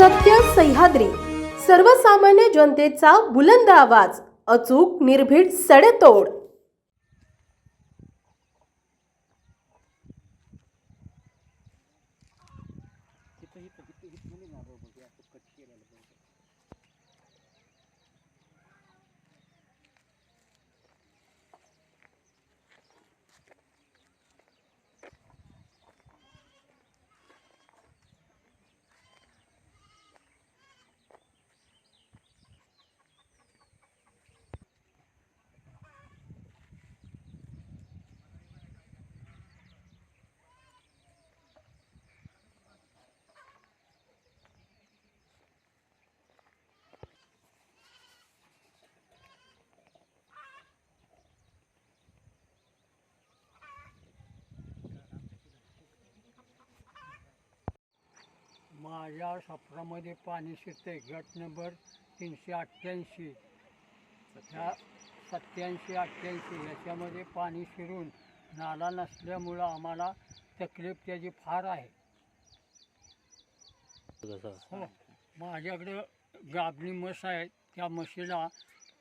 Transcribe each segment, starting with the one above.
सत्य सह्याद्री. सर्वसामान्य जनतेचा बुलंद आवाज अचूक निर्भीड सडेतोड. माझ्या सफरामध्ये पाणी शिरते गट नंबर तीनशे अठ्ठ्याऐंशी. ह्या सत्याऐंशी अठ्ठ्याऐंशी याच्यामध्ये पाणी शिरून नाला नसल्यामुळं आम्हाला तकलीफ त्याची फार आहे. हो माझ्याकडं गाबणी म्हस आहे. त्या म्हशीला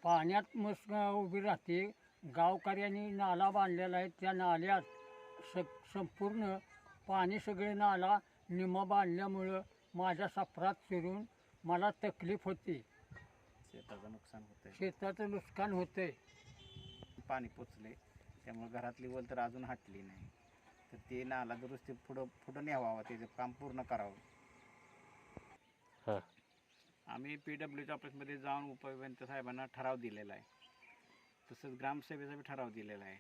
पाण्यात म्हस उभी राहते. गावकऱ्यांनी नाला बांधलेला आहे. त्या नाल्यात स संपूर्ण पाणी सगळे नाला निम बांधल्यामुळं माझ्या सफरात शिरून मला तकलीफ होती. शेताचं नुकसान होतंय. शेताचं नुकसान होतंय. पाणी पोचले त्यामुळे घरातली वल तर अजून हटली नाही. तर ते नाला दुरुस्ती पुढं पुढं न्यावावं त्याचं काम पूर्ण करावं. आम्ही पी डब्ल्यूच्या ऑफिसमध्ये जाऊन उपविभाग साहेबांना ठराव दिलेला आहे. तसंच ग्रामसभेचा बी ठराव दिलेला आहे.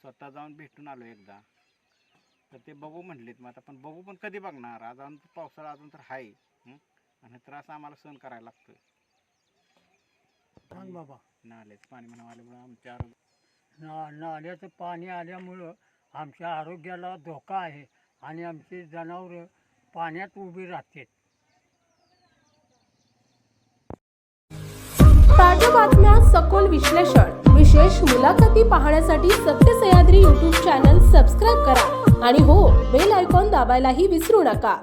स्वतः जाऊन भेटून आलो एकदा. तर ते बघू म्हटलेत मग आता पण बघू पण कधी बघणार? आज अजून पावसाळा अजून तर आहे हं? आणि त्रास आम्हाला सहन करायला लागतोय. सांग बाबा. नाल्याचं पाणी म्हणून आल्यामुळे आमच्या आरोग्य ना नाल्याचं पाणी आल्यामुळं आमच्या आरोग्याला धोका आहे आणि आमची जनावरं पाण्यात उभी राहतात. ताज्या बातम्या सखोल विश्लेषण. विशेष मुलाखती पाहण्यासाठी सत्य सह्याद्री यूट्यूब चॅनल सबस्क्राईब करा आणि हो बेल आयकॉन दाबायलाही विसरू नका.